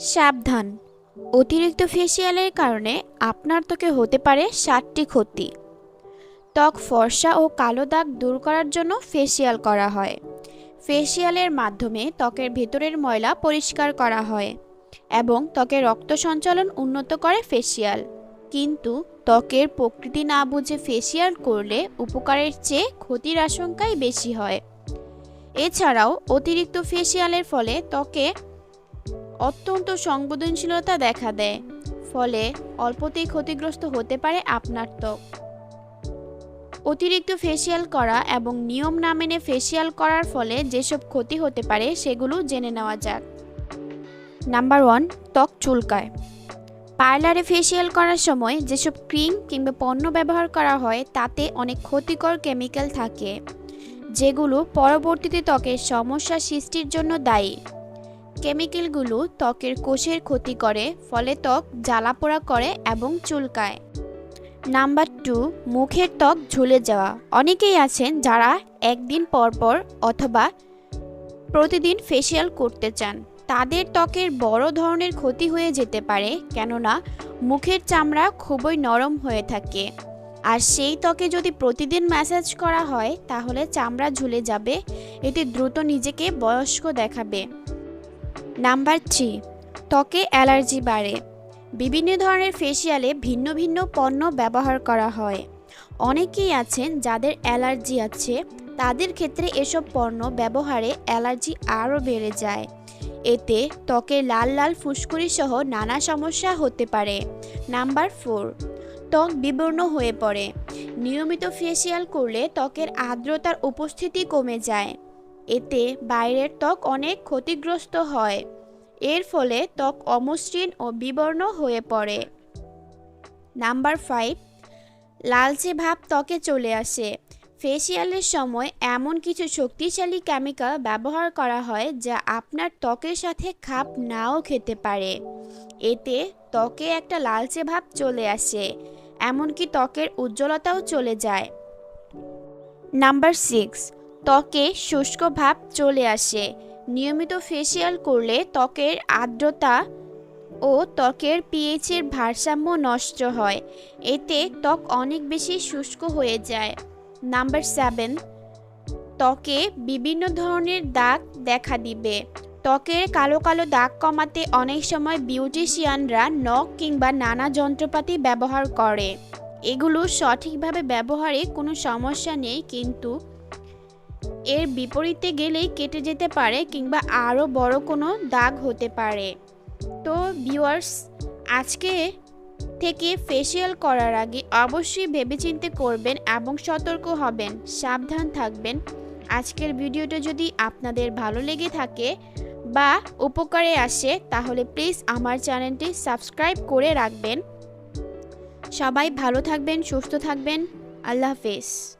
সাবধান। অতিরিক্ত ফেসিয়ালের কারণে আপনার ত্বকে হতে পারে সাতটি ক্ষতি। ত্বক ফর্সা ও কালো দাগ দূর করার জন্য ফেসিয়াল করা হয়। ফেসিয়ালের মাধ্যমে ত্বকের ভেতরের ময়লা পরিষ্কার করা হয় এবং ত্বকের রক্ত সঞ্চালন উন্নত করে ফেসিয়াল। কিন্তু ত্বকের প্রকৃতি না বুঝে ফেসিয়াল করলে উপকারের চেয়ে ক্ষতির আশঙ্কাই বেশি হয়। এছাড়াও অতিরিক্ত ফেসিয়ালের ফলে ত্বকে অত্যন্ত সংবেদনশীলতা দেখা দেয়, ফলে অল্পতেই ক্ষতিগ্রস্ত হতে পারে আপনার ত্বক। অতিরিক্ত ফেসিয়াল করা এবং নিয়ম না মেনে ফেসিয়াল করার ফলে যেসব ক্ষতি হতে পারে সেগুলো জেনে নেওয়া যাক। নাম্বার ওয়ান ত্বক চুলকায়। পার্লারে ফেসিয়াল করার সময় যেসব ক্রিম কিংবা পণ্য ব্যবহার করা হয়, তাতে অনেক ক্ষতিকর কেমিক্যাল থাকে, যেগুলো পরবর্তীতে ত্বকের সমস্যা সৃষ্টির জন্য দায়ী। কেমিক্যালগুলো ত্বকের কোষের ক্ষতি করে, ফলে ত্বক জ্বালাপোড়া করে এবং চুলকায়। নাম্বার টু, মুখের ত্বক ঝুলে যাওয়া। অনেকেই আছেন যারা একদিন পর পর অথবা প্রতিদিন ফেসিয়াল করতে চান। তাদের ত্বকের বড় ধরনের ক্ষতি হয়ে যেতে পারে, কেননা মুখের চামড়া খুবই নরম হয়ে থাকে। আর সেই ত্বকে যদি প্রতিদিন ম্যাসাজ করা হয়, তাহলে চামড়া ঝুলে যাবে এতে দ্রুত নিজেকে বয়স্ক দেখাবে। নাম্বার থ্রি, ত্বকে অ্যালার্জি বাড়ে। বিভিন্ন ধরনের ফেসিয়ালে ভিন্ন ভিন্ন পণ্য ব্যবহার করা হয়। অনেকেই আছেন যাদের অ্যালার্জি আছে, তাদের ক্ষেত্রে এসব পণ্য ব্যবহারে অ্যালার্জি আরও বেড়ে যায়। এতে ত্বকের লাল লাল ফুসকুড়ি সহ নানা সমস্যা হতে পারে। নাম্বার ফোর, ত্বক বিবর্ণ হয়ে পড়ে। নিয়মিত ফেসিয়াল করলে ত্বকের আর্দ্রতার উপস্থিতি কমে যায়। এতে বাইরের ত্বক অনেক ক্ষতিগ্রস্ত হয়। এর ফলে ত্বক অমসৃণ ও বিবর্ণ হয়ে পড়ে। নাম্বার ফাইভ, লালচে ভাব ত্বকে চলে আসে। ফেসিয়ালের সময় এমন কিছু শক্তিশালী কেমিক্যাল ব্যবহার করা হয় যা আপনার ত্বকের সাথে খাপ নাও খেতে পারে। এতে ত্বকে একটা লালচে ভাব চলে আসে, এমনকি ত্বকের উজ্জ্বলতাও চলে যায়। নাম্বার সিক্স ত্বকে শুষ্ক ভাব চলে আসে। নিয়মিত ফেসিয়াল করলে ত্বকের আর্দ্রতা ও ত্বকের পিএইচের ভারসাম্য নষ্ট হয়। এতে ত্বক অনেক বেশি শুষ্ক হয়ে যায়। নাম্বার সেভেন ত্বকে বিভিন্ন ধরনের দাগ দেখা দিবে। ত্বকের কালো কালো দাগ কমাতে অনেক সময় বিউটিশিয়ানরা নখ কিংবা নানা যন্ত্রপাতি ব্যবহার করে। এগুলো সঠিকভাবে ব্যবহারে কোনো সমস্যা নেই, কিন্তু এর বিপরীতে গেলেই কেটে যেতে পারে কিংবা আরও বড় কোনো দাগ হতে পারে। তো ভিউয়ার্স, আজকে থেকে ফেসিয়াল করার আগে অবশ্যই ভেবেচিন্তে করবেন এবং সতর্ক হবেন, সাবধান থাকবেন। আজকের ভিডিওটা যদি আপনাদের ভালো লেগে থাকে বা উপকারে আসে, তাহলে প্লিজ আমার চ্যানেলটি সাবস্ক্রাইব করে রাখবেন। সবাই ভালো থাকবেন, সুস্থ থাকবেন। আল্লাহ হাফেজ।